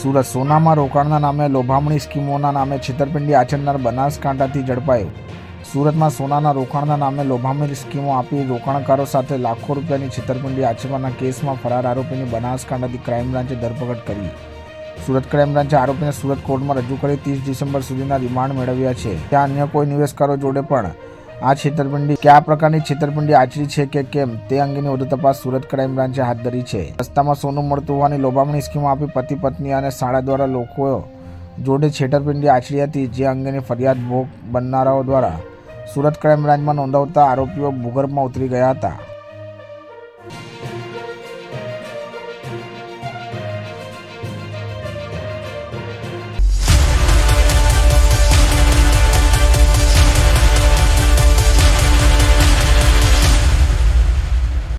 સુરત સોનામાં રોકાણના નામે લોભામણી સ્કીમોના નામે છેતરપિંડી આચરનાર બનાસકાંઠાથી ઝડપાયો. સુરતમાં સોનાના રોકાણના નામે લોભામણી સ્કીમો આપી રોકાણકારો સાથે લાખો રૂપિયાની છેતરપિંડી આચરવાના કેસમાં ફરાર આરોપીની બનાસકાંઠાથી ક્રાઇમ બ્રાન્ચે ધરપકડ કરી. સુરત ક્રાઇમ બ્રાન્ચે આરોપીને સુરત કોર્ટમાં રજૂ કરી ત્રીસ ડિસેમ્બર સુધીના રિમાન્ડ મેળવ્યા છે. ત્યાં અન્ય કોઈ નિવેશકારો જોડે પણ આ છેતરપિંડી કયા પ્રકારની છેતરપિંડી આચરી છે કે કેમ તે અંગેની વધુ તપાસ સુરત ક્રાઇમ બ્રાન્ચે હાથ ધરી છે. રસ્તામાં સોનું મળતું હોવાની લોભામણી સ્કીમ આપી પતિ પત્ની અને શાળા દ્વારા લોકો જોડે છેતરપિંડી આચરી હતી જે અંગેની ફરિયાદ ભોગ બનનારાઓ દ્વારા સુરત ક્રાઇમ બ્રાન્ચમાં નોંધાવતા આરોપીઓ ભૂગર્ભમાં ઉતરી ગયા હતા.